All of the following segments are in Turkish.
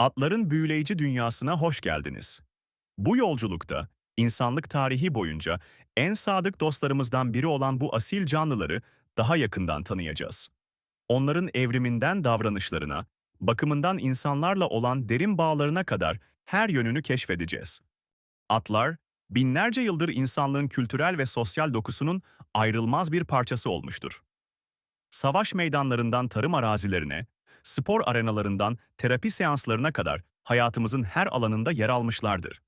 Atların büyüleyici dünyasına hoş geldiniz. Bu yolculukta insanlık tarihi boyunca en sadık dostlarımızdan biri olan bu asil canlıları daha yakından tanıyacağız. Onların evriminden davranışlarına, bakımından insanlarla olan derin bağlarına kadar her yönünü keşfedeceğiz. Atlar, binlerce yıldır insanlığın kültürel ve sosyal dokusunun ayrılmaz bir parçası olmuştur. Savaş meydanlarından tarım arazilerine, spor arenalarından terapi seanslarına kadar hayatımızın her alanında yer almışlardır.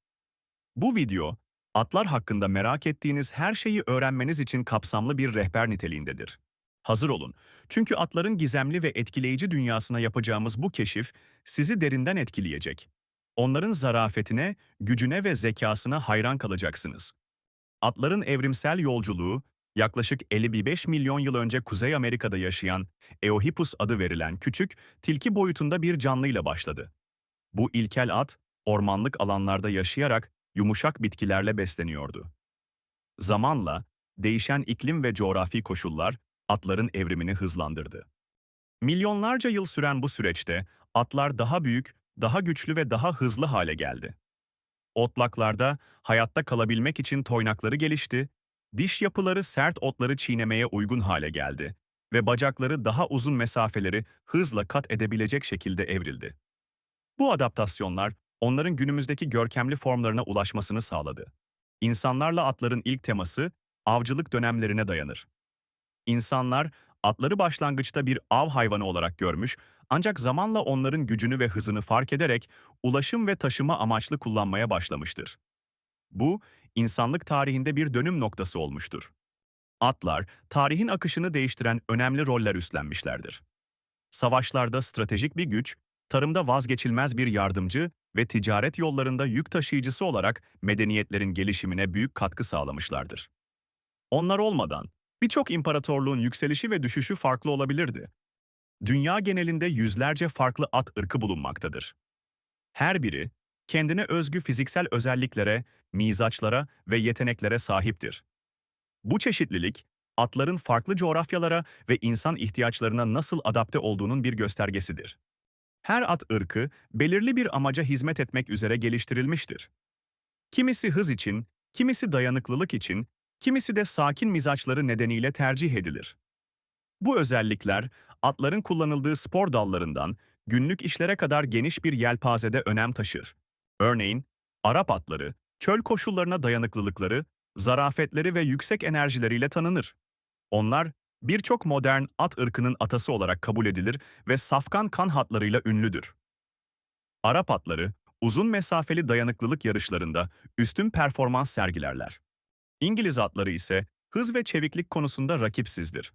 Bu video, atlar hakkında merak ettiğiniz her şeyi öğrenmeniz için kapsamlı bir rehber niteliğindedir. Hazır olun, çünkü atların gizemli ve etkileyici dünyasına yapacağımız bu keşif sizi derinden etkileyecek. Onların zarafetine, gücüne ve zekasına hayran kalacaksınız. Atların evrimsel yolculuğu, yaklaşık 55 milyon yıl önce Kuzey Amerika'da yaşayan Eohippus adı verilen küçük, tilki boyutunda bir canlıyla başladı. Bu ilkel at, ormanlık alanlarda yaşayarak yumuşak bitkilerle besleniyordu. Zamanla, değişen iklim ve coğrafi koşullar atların evrimini hızlandırdı. Milyonlarca yıl süren bu süreçte atlar daha büyük, daha güçlü ve daha hızlı hale geldi. Otlaklarda hayatta kalabilmek için toynakları gelişti, diş yapıları sert otları çiğnemeye uygun hale geldi ve bacakları daha uzun mesafeleri hızla kat edebilecek şekilde evrildi. Bu adaptasyonlar onların günümüzdeki görkemli formlarına ulaşmasını sağladı. İnsanlarla atların ilk teması avcılık dönemlerine dayanır. İnsanlar atları başlangıçta bir av hayvanı olarak görmüş ancak zamanla onların gücünü ve hızını fark ederek ulaşım ve taşıma amaçlı kullanmaya başlamıştır. Bu, insanlık tarihinde bir dönüm noktası olmuştur. Atlar, tarihin akışını değiştiren önemli roller üstlenmişlerdir. Savaşlarda stratejik bir güç, tarımda vazgeçilmez bir yardımcı ve ticaret yollarında yük taşıyıcısı olarak medeniyetlerin gelişimine büyük katkı sağlamışlardır. Onlar olmadan birçok imparatorluğun yükselişi ve düşüşü farklı olabilirdi. Dünya genelinde yüzlerce farklı at ırkı bulunmaktadır. Her biri kendine özgü fiziksel özelliklere, mizaçlara ve yeteneklere sahiptir. Bu çeşitlilik, atların farklı coğrafyalara ve insan ihtiyaçlarına nasıl adapte olduğunun bir göstergesidir. Her at ırkı belirli bir amaca hizmet etmek üzere geliştirilmiştir. Kimisi hız için, kimisi dayanıklılık için, kimisi de sakin mizaçları nedeniyle tercih edilir. Bu özellikler, atların kullanıldığı spor dallarından günlük işlere kadar geniş bir yelpazede önem taşır. Örneğin, Arap atları, çöl koşullarına dayanıklılıkları, zarafetleri ve yüksek enerjileriyle tanınır. Onlar, birçok modern at ırkının atası olarak kabul edilir ve safkan kan hatlarıyla ünlüdür. Arap atları, uzun mesafeli dayanıklılık yarışlarında üstün performans sergilerler. İngiliz atları ise hız ve çeviklik konusunda rakipsizdir.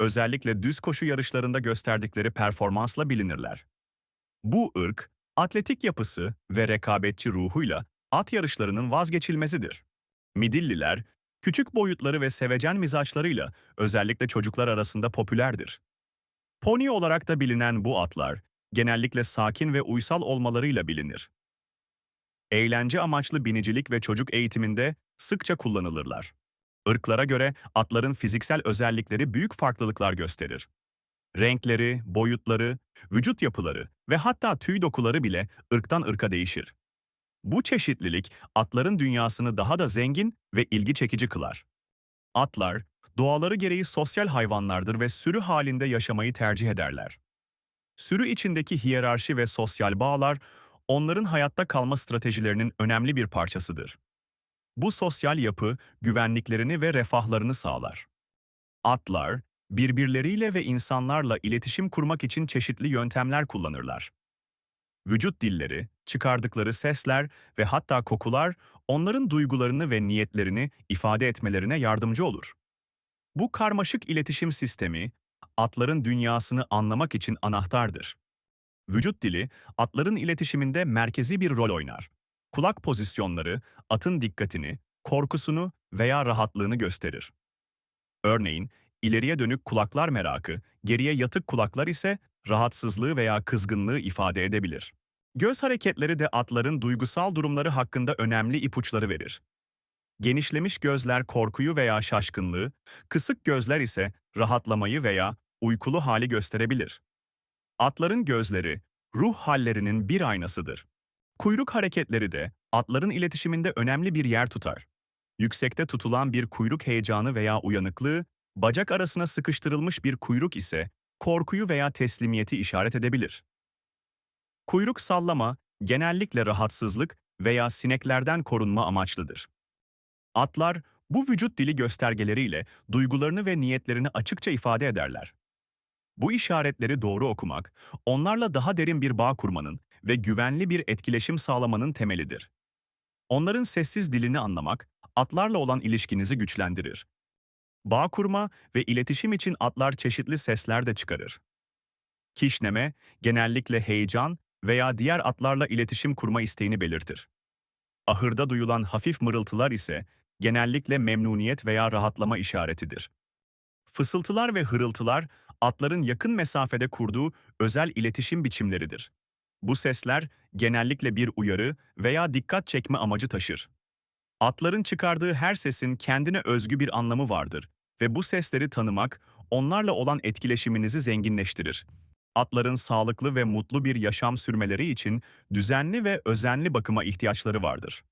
Özellikle düz koşu yarışlarında gösterdikleri performansla bilinirler. Bu ırk, atletik yapısı ve rekabetçi ruhuyla at yarışlarının vazgeçilmezidir. Midilliler, küçük boyutları ve sevecen mizaçlarıyla özellikle çocuklar arasında popülerdir. Pony olarak da bilinen bu atlar, genellikle sakin ve uysal olmalarıyla bilinir. Eğlence amaçlı binicilik ve çocuk eğitiminde sıkça kullanılırlar. Irklara göre atların fiziksel özellikleri büyük farklılıklar gösterir. Renkleri, boyutları, vücut yapıları ve hatta tüy dokuları bile ırktan ırka değişir. Bu çeşitlilik atların dünyasını daha da zengin ve ilgi çekici kılar. Atlar, doğaları gereği sosyal hayvanlardır ve sürü halinde yaşamayı tercih ederler. Sürü içindeki hiyerarşi ve sosyal bağlar, onların hayatta kalma stratejilerinin önemli bir parçasıdır. Bu sosyal yapı, güvenliklerini ve refahlarını sağlar. Atlar, birbirleriyle ve insanlarla iletişim kurmak için çeşitli yöntemler kullanırlar. Vücut dilleri, çıkardıkları sesler ve hatta kokular onların duygularını ve niyetlerini ifade etmelerine yardımcı olur. Bu karmaşık iletişim sistemi, atların dünyasını anlamak için anahtardır. Vücut dili, atların iletişiminde merkezi bir rol oynar. Kulak pozisyonları, atın dikkatini, korkusunu veya rahatlığını gösterir. Örneğin, ileriye dönük kulaklar merakı, geriye yatık kulaklar ise rahatsızlığı veya kızgınlığı ifade edebilir. Göz hareketleri de atların duygusal durumları hakkında önemli ipuçları verir. Genişlemiş gözler korkuyu veya şaşkınlığı, kısık gözler ise rahatlamayı veya uykulu hali gösterebilir. Atların gözleri, ruh hallerinin bir aynasıdır. Kuyruk hareketleri de atların iletişiminde önemli bir yer tutar. Yüksekte tutulan bir kuyruk heyecanı veya uyanıklığı, bacak arasına sıkıştırılmış bir kuyruk ise korkuyu veya teslimiyeti işaret edebilir. Kuyruk sallama genellikle rahatsızlık veya sineklerden korunma amaçlıdır. Atlar bu vücut dili göstergeleriyle duygularını ve niyetlerini açıkça ifade ederler. Bu işaretleri doğru okumak, onlarla daha derin bir bağ kurmanın ve güvenli bir etkileşim sağlamanın temelidir. Onların sessiz dilini anlamak, atlarla olan ilişkinizi güçlendirir. Bağ kurma ve iletişim için atlar çeşitli sesler de çıkarır. Kişneme, genellikle heyecan veya diğer atlarla iletişim kurma isteğini belirtir. Ahırda duyulan hafif mırıltılar ise genellikle memnuniyet veya rahatlama işaretidir. Fısıltılar ve hırıltılar, atların yakın mesafede kurduğu özel iletişim biçimleridir. Bu sesler genellikle bir uyarı veya dikkat çekme amacı taşır. Atların çıkardığı her sesin kendine özgü bir anlamı vardır ve bu sesleri tanımak, onlarla olan etkileşiminizi zenginleştirir. Atların sağlıklı ve mutlu bir yaşam sürmeleri için düzenli ve özenli bakıma ihtiyaçları vardır.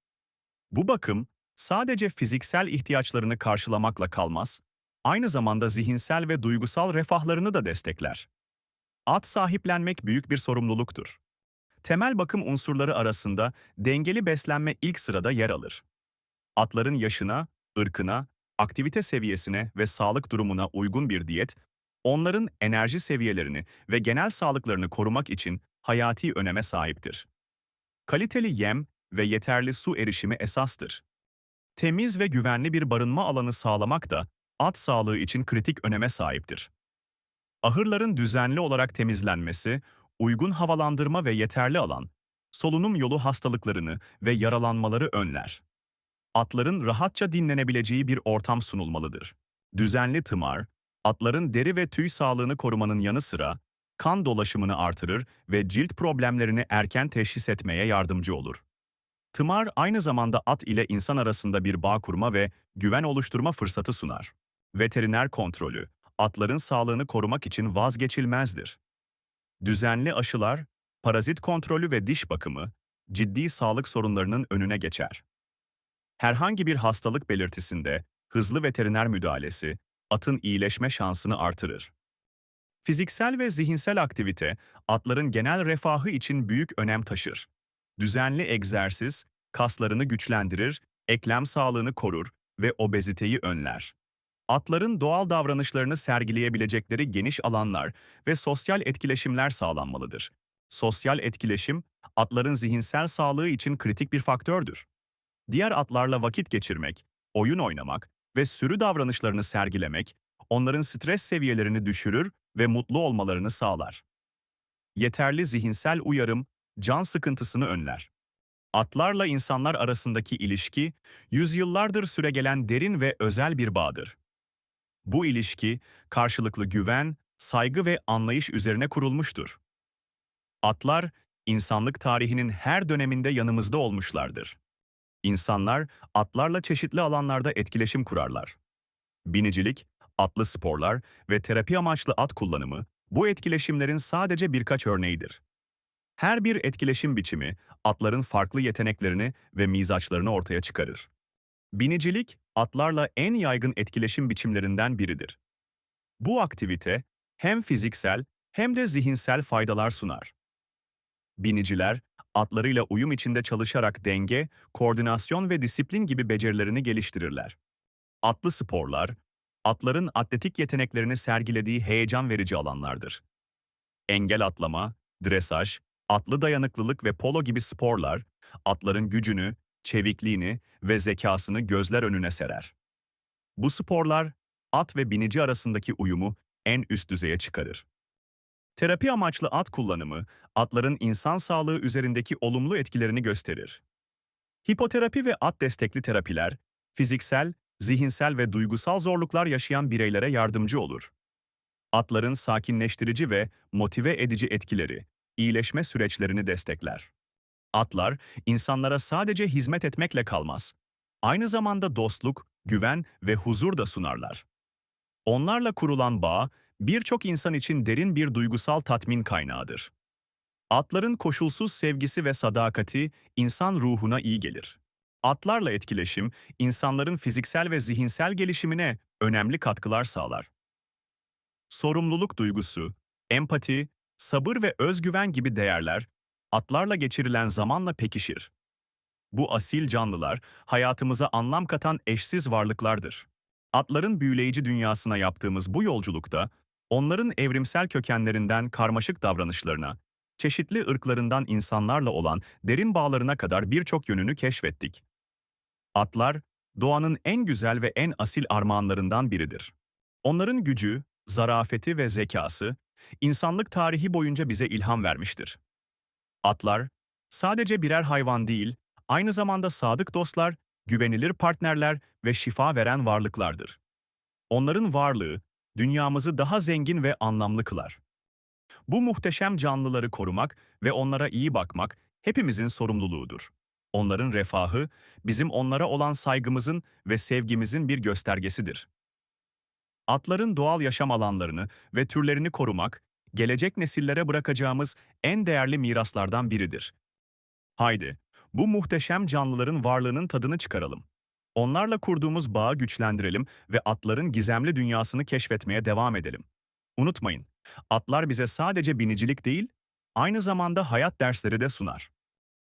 Bu bakım, sadece fiziksel ihtiyaçlarını karşılamakla kalmaz, aynı zamanda zihinsel ve duygusal refahlarını da destekler. At sahiplenmek büyük bir sorumluluktur. Temel bakım unsurları arasında dengeli beslenme ilk sırada yer alır. Atların yaşına, ırkına, aktivite seviyesine ve sağlık durumuna uygun bir diyet, onların enerji seviyelerini ve genel sağlıklarını korumak için hayati öneme sahiptir. Kaliteli yem ve yeterli su erişimi esastır. Temiz ve güvenli bir barınma alanı sağlamak da at sağlığı için kritik öneme sahiptir. Ahırların düzenli olarak temizlenmesi, uygun havalandırma ve yeterli alan, solunum yolu hastalıklarını ve yaralanmaları önler. Atların rahatça dinlenebileceği bir ortam sunulmalıdır. Düzenli tımar, atların deri ve tüy sağlığını korumanın yanı sıra, kan dolaşımını artırır ve cilt problemlerini erken teşhis etmeye yardımcı olur. Tımar aynı zamanda at ile insan arasında bir bağ kurma ve güven oluşturma fırsatı sunar. Veteriner kontrolü, atların sağlığını korumak için vazgeçilmezdir. Düzenli aşılar, parazit kontrolü ve diş bakımı, ciddi sağlık sorunlarının önüne geçer. Herhangi bir hastalık belirtisinde hızlı veteriner müdahalesi, atın iyileşme şansını artırır. Fiziksel ve zihinsel aktivite, atların genel refahı için büyük önem taşır. Düzenli egzersiz, kaslarını güçlendirir, eklem sağlığını korur ve obeziteyi önler. Atların doğal davranışlarını sergileyebilecekleri geniş alanlar ve sosyal etkileşimler sağlanmalıdır. Sosyal etkileşim, atların zihinsel sağlığı için kritik bir faktördür. Diğer atlarla vakit geçirmek, oyun oynamak ve sürü davranışlarını sergilemek, onların stres seviyelerini düşürür ve mutlu olmalarını sağlar. Yeterli zihinsel uyarım, can sıkıntısını önler. Atlarla insanlar arasındaki ilişki, yüzyıllardır süregelen derin ve özel bir bağdır. Bu ilişki, karşılıklı güven, saygı ve anlayış üzerine kurulmuştur. Atlar, insanlık tarihinin her döneminde yanımızda olmuşlardır. İnsanlar, atlarla çeşitli alanlarda etkileşim kurarlar. Binicilik, atlı sporlar ve terapi amaçlı at kullanımı, bu etkileşimlerin sadece birkaç örneğidir. Her bir etkileşim biçimi, atların farklı yeteneklerini ve mizaçlarını ortaya çıkarır. Binicilik, atlarla en yaygın etkileşim biçimlerinden biridir. Bu aktivite, hem fiziksel hem de zihinsel faydalar sunar. Biniciler, atlarıyla uyum içinde çalışarak denge, koordinasyon ve disiplin gibi becerilerini geliştirirler. Atlı sporlar, atların atletik yeteneklerini sergilediği heyecan verici alanlardır. Engel atlama, dresaj, atlı dayanıklılık ve polo gibi sporlar, atların gücünü, çevikliğini ve zekasını gözler önüne serer. Bu sporlar, at ve binici arasındaki uyumu en üst düzeye çıkarır. Terapi amaçlı at kullanımı, atların insan sağlığı üzerindeki olumlu etkilerini gösterir. Hipoterapi ve at destekli terapiler, fiziksel, zihinsel ve duygusal zorluklar yaşayan bireylere yardımcı olur. Atların sakinleştirici ve motive edici etkileri, iyileşme süreçlerini destekler. Atlar, insanlara sadece hizmet etmekle kalmaz. Aynı zamanda dostluk, güven ve huzur da sunarlar. Onlarla kurulan bağ, birçok insan için derin bir duygusal tatmin kaynağıdır. Atların koşulsuz sevgisi ve sadakati insan ruhuna iyi gelir. Atlarla etkileşim, insanların fiziksel ve zihinsel gelişimine önemli katkılar sağlar. Sorumluluk duygusu, empati, sabır ve özgüven gibi değerler atlarla geçirilen zamanla pekişir. Bu asil canlılar hayatımıza anlam katan eşsiz varlıklardır. Atların büyüleyici dünyasına yaptığımız bu yolculukta onların evrimsel kökenlerinden karmaşık davranışlarına, çeşitli ırklarından insanlarla olan derin bağlarına kadar birçok yönünü keşfettik. Atlar, doğanın en güzel ve en asil armağanlarından biridir. Onların gücü, zarafeti ve zekası, insanlık tarihi boyunca bize ilham vermiştir. Atlar, sadece birer hayvan değil, aynı zamanda sadık dostlar, güvenilir partnerler ve şifa veren varlıklardır. Onların varlığı, dünyamızı daha zengin ve anlamlı kılar. Bu muhteşem canlıları korumak ve onlara iyi bakmak hepimizin sorumluluğudur. Onların refahı, bizim onlara olan saygımızın ve sevgimizin bir göstergesidir. Atların doğal yaşam alanlarını ve türlerini korumak, gelecek nesillere bırakacağımız en değerli miraslardan biridir. Haydi, bu muhteşem canlıların varlığının tadını çıkaralım. Onlarla kurduğumuz bağı güçlendirelim ve atların gizemli dünyasını keşfetmeye devam edelim. Unutmayın, atlar bize sadece binicilik değil, aynı zamanda hayat dersleri de sunar.